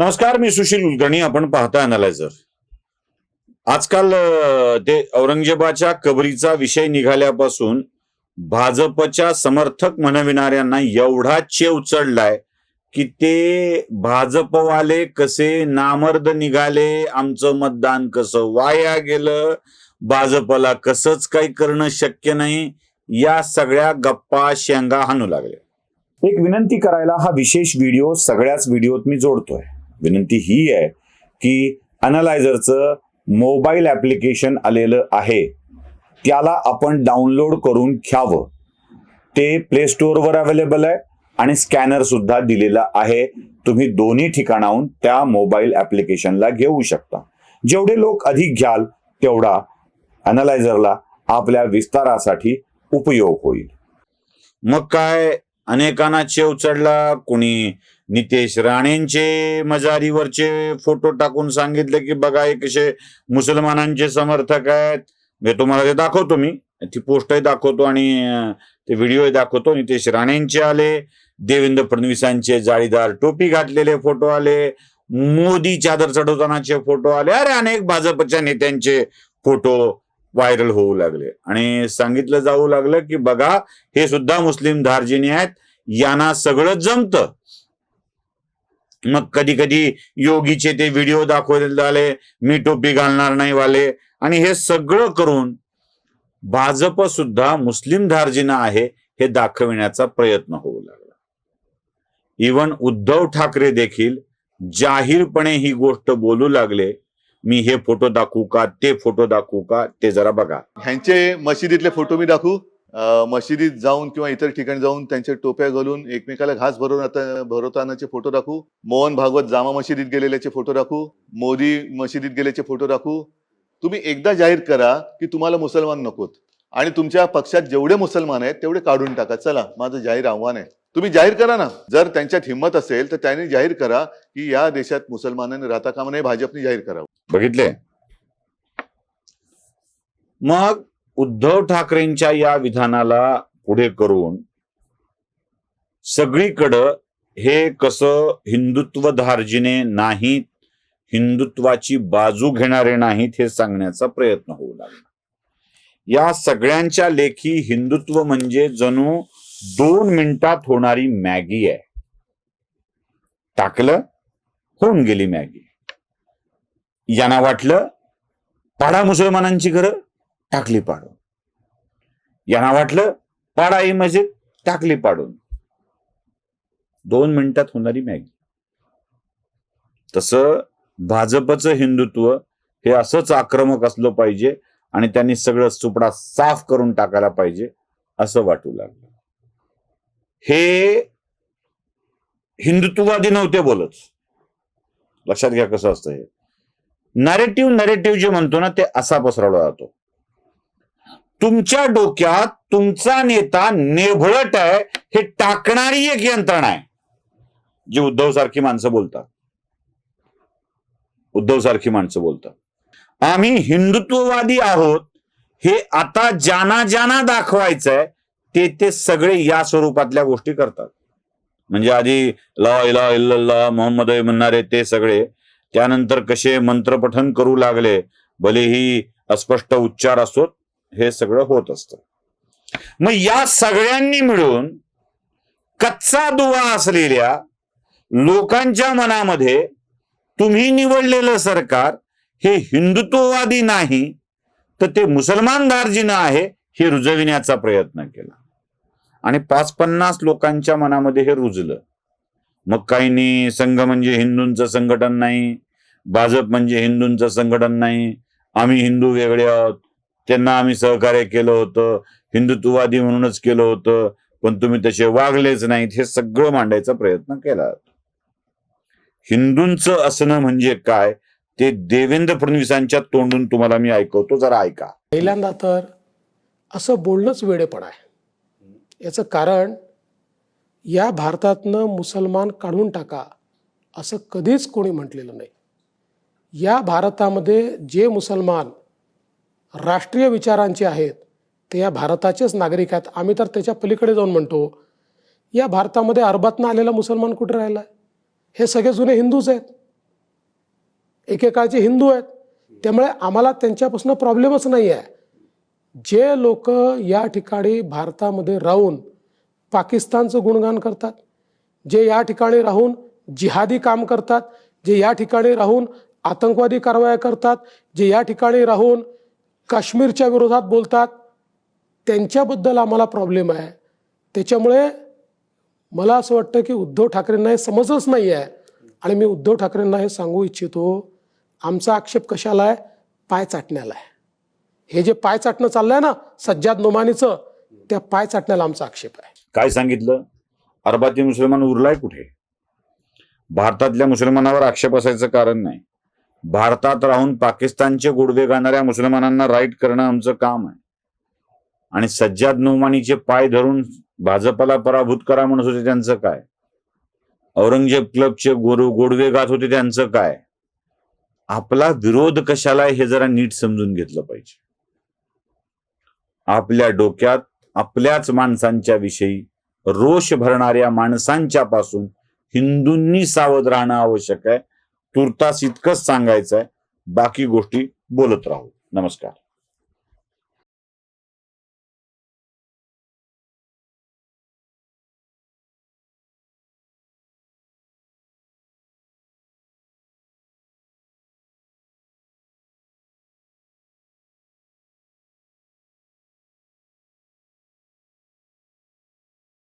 नमस्कार मी सुशील कुलकर्णी. आपण पाहता अनालायझर आजकाल ते औरंगजेबाच्या कबरीचा विषय निघाल्यापासून भाजपच्या समर्थक म्हणविणाऱ्यांना एवढा चेव चढलाय की ते भाजपवाले कसे नामर्द निघाले आमचं मतदान कसं वाया गेलं भाजपला कसंच काही करणं शक्य नाही या सगळ्या गप्पा शेंगा हाणू लागले. एक विनंती करायला हा विशेष व्हिडिओ सगळ्याच व्हिडिओत मी जोडतोय. विनंती ही आहे की अनालायझरचं मोबाईल ऍप्लिकेशन आलेलं आहे. त्याला आपण डाउनलोड करून घ्यावं. ते प्ले स्टोअरवर अवेलेबल आहे आणि स्कॅनर सुद्धा दिलेला आहे. तुम्ही दोन्ही ठिकाणाहून त्या मोबाईल ऍप्लिकेशनला घेऊ शकता. जेवढे लोक अधिक घ्याल तेवढा अनालायझरला आपल्या विस्तारासाठी उपयोग होईल. मग काय अनेकांना चेव चढला कोणी नितेश राणेंचे मजारीवरचे फोटो टाकून सांगितले की बघा हे कसे मुसलमानांचे समर्थक आहेत. मी तुम्हाला ते दाखवतो मी. ती पोस्टही दाखवतो आणि ते व्हिडिओही दाखवतो. नितेश राणेंचे आले. देवेंद्र फडणवीसांचे जाळीदार टोपी घातलेले फोटो आले. मोदी चादर चढवतानाचे फोटो आले. अरे अनेक भाजपच्या नेत्यांचे फोटो व्हायरल होऊ लागले. आणि सांगितलं जाऊ लागलं की बघा हे सुद्धा मुस्लिम धार्जिनी आहेत. यांना सगळं जमत. मग कधी कधी योगीचे ते व्हिडिओ दाखवले आले मी टोपी घालणार नाही वाले. आणि हे सगळं करून भाजप सुद्धा मुस्लिम धार्जिना आहे हे दाखविण्याचा प्रयत्न होऊ लागला. इवन उद्धव ठाकरे देखील जाहीरपणे ही गोष्ट बोलू लागले मी हे फोटो दाखवू का ते फोटो दाखवू का ते जरा बघा. ह्यांचे मशिदीतले फोटो मी दाखवू. अं, मशिदीत जाऊन किंवा इतर ठिकाणी जाऊन त्यांच्या टोप्या घालून एकमेकाला घास भरवून भरवतानाचे फोटो दाखवू. मोहन भागवत जामा मशिदीत गेलेल्याचे फोटो दाखवू. मोदी मशिदीत गेल्याचे फोटो दाखवू. तुम्ही एकदा जाहीर करा की तुम्हाला मुसलमान नकोत. आणि तुमच्या पक्षात जेवढे मुसलमान आहेत तेवढे काढून टाका. चला माझं जाहीर आव्हान आहे. तुम्ही जाहीर करा ना. जर त्यांच्यात हिंमत असेल तर त्यांनी जाहीर करा की या देशात मुसलमानांनी राहता कामा नये भाजपने जाहीर करावं. बघितले? मग उद्धव ठाकरेंच्या या विधानाला पुढे करून सगळीकडं हे कसं हिंदुत्व धार्जिने नाहीत हिंदुत्वाची बाजू घेणारे नाहीत हे सांगण्याचा प्रयत्न होऊ लागला. या सगळ्यांच्या लेखी हिंदुत्व म्हणजे जणू दोन मिनिटात होणारी मॅगी आहे. टाकलं होऊन गेली मॅगी. यांना वाटलं पाडा मुसलमानांची घरं टाकली पाडून. यांना वाटलं पाडा ही मस्जिद टाकली पाडून. दोन मिनिटात होणारी मॅगी. तसं भाजपचं हिंदुत्व हे असंच आक्रमक असलं पाहिजे आणि त्यांनी सगळं सुपडा साफ करून टाकायला पाहिजे असं वाटू लागलं. हे हिंदुत्ववादी नव्हते बोलत. लक्षात घ्या कसं असतं हे. नरेटिव्ह नरेटिव्ह जे म्हणतो ना ते असा पसरवला जातो. तुमच्या डोक्यात तुमचा नेता नेभळट आहे हे टाकणारी एक यंत्रणा आहे. जी उद्धव सारखी माणसं बोलतात. उद्धव सारखी माणसं बोलतात. आम्ही हिंदुत्ववादी आहोत हे आता ज्यांना ज्यांना दाखवायचंय ते ते सगळे या स्वरूपातल्या गोष्टी करतात. म्हणजे आधी ला इला इल्लल्लाह मोहम्मद म्हणणारे ते सगळे त्यानंतर कसे मंत्रपठन करू लागले भलेही अस्पष्ट उच्चार असोत हे सगळं होत असतं. मग या सगळ्यांनी मिळून कच्चा दुवा असलेल्या लोकांच्या मनामध्ये तुम्ही निवडलेलं सरकार हे हिंदुत्ववादी नाही तर ते मुसलमान दार्जिनं आहे हे रुजविण्याचा प्रयत्न केला. आणि पाच पन्नास लोकांच्या मनामध्ये हे रुजलं. मग काहींनी संघ म्हणजे हिंदूंचं संघटन नाही भाजप म्हणजे हिंदूंचं संघटन नाही आम्ही हिंदू वेगळे आहोत त्यांना आम्ही सहकार्य केलं होतं हिंदुत्ववादी म्हणूनच केलं होतं पण तुम्ही तसे वागलेच नाहीत हे सगळं मांडायचा प्रयत्न केला. हिंदूंचं असणं म्हणजे काय ते देवेंद्र फडणवीसांच्या तोंडून तुम्हाला मी ऐकवतो जरा ऐका. पहिल्यांदा तर असं बोलणंच वेडेपण आहे. याचं कारण या भारतातनं मुसलमान काढून टाका असं कधीच कोणी म्हटलेलं नाही. या भारतामध्ये जे मुसलमान राष्ट्रीय विचारांचे आहेत ते या भारताचेच नागरिक आहेत. आम्ही तर त्याच्या पलीकडे जाऊन म्हणतो या भारतामध्ये अरबातनं आलेला मुसलमान कुठे राहिला हे सगळे जुने हिंदूच आहेत. एकेकाळचे हिंदू आहेत. त्यामुळे आम्हाला त्यांच्यापासून प्रॉब्लेमच नाही आहे जे लोक या ठिकाणी भारतामध्ये राहून पाकिस्तानचं गुणगान करतात जे या ठिकाणी राहून जिहादी काम करतात जे या ठिकाणी राहून आतंकवादी कारवाया करतात जे या ठिकाणी राहून काश्मीरच्या विरोधात बोलतात त्यांच्याबद्दल आम्हाला प्रॉब्लेम आहे. त्याच्यामुळे मला असं वाटतं की उद्धव ठाकरेंना हे समजच नाही आहे आणि मी उद्धव ठाकरेंना हे सांगू इच्छितो आमचा आक्षेप कशाला आहे? पाय चाटण्याला आहे. हे जे पाय चाटणं चाललंय ना सज्जाद नोमानीचं त्या पाय चाटण्याला आमचा आक्षेप आहे. काय सांगितलं? अरबाती मुसलमान उरलाय कुठे? भारतातल्या मुसलमानावर आक्षेप असायचं कारण नाही. भारतात राहून पाकिस्तानचे गुडवे गाणाऱ्या मुसलमानांना राईट करणं आमचं काम आहे. आणि सज्जाद नोमानीचे पाय धरून भाजपला पराभूत करा म्हणत होते त्यांचं काय? औरंगजेब क्लबचे गोर गोडवे गात होते त्यांचं काय? आपला विरोध कशाला आहे हे जरा नीट समजून घेतलं पाहिजे. आपल्या डोक्यात आपल्याच माणसांच्या विषयी रोष भरणाऱ्या माणसांच्या पासून हिंदूंनी सावध राहणं आवश्यक आहे. तुर्तास इतकंच सांगायचं आहे बाकी गोष्टी बोलत राहू. नमस्कार.